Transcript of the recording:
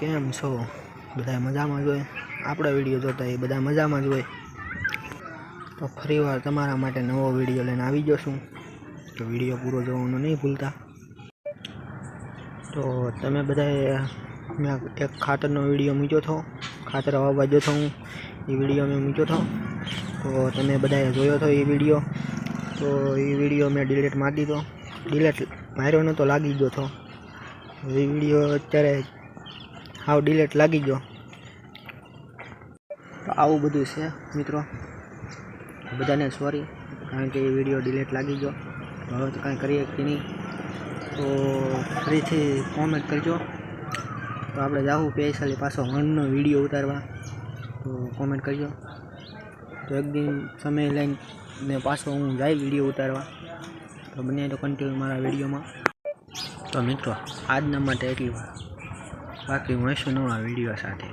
કેમ છો? બધા મજામાં જ હોય? આપણા વીડિયો જોતા એ બધા મજામાં જ હોય. તો ફરીવાર તમારા માટે નવો વીડિયો લઈને આવી ગયો છું. તો વીડિયો પૂરો જોવાનું નહીં ભૂલતા. તો તમે બધાએ મેં એક ખાતરનો વીડિયો મૂક્યો હતો. ખાતર વાવવા ગયો હું. એ વીડિયો મેં મૂક્યો હતો. તો તમે બધાએ જોયો હતો એ વીડિયો. તો એ વીડિયો મેં ડિલેટ મારી દીધો. ડિલેટ માર્યો નહોતો, લાગી ગયો હતો. વીડિયો અત્યારે હાવ ડિલેટ લાગી ગયો. તો આવું બધું છે, મિત્રો. બધાને સોરી કારણ કે એ વીડિયો ડિલેટ લાગી ગયો. હવે તો કાંઈ કરીએ કે નહીં. તો ફરીથી કોમેન્ટ કરજો. તો આપણે જાવું સ્પેશિયલી પાછો વનનો વીડિયો ઉતારવા. તો કોમેન્ટ કરજો. તો એક સમય લઈને પાછો હું જાય વીડિયો ઉતારવા. તો બને તો કન્ટિન્યુ મારા વિડીયોમાં. તો મિત્રો આજના માટે એટલી વાત. બાકી મળીશું નવા વીડિયો સાથે.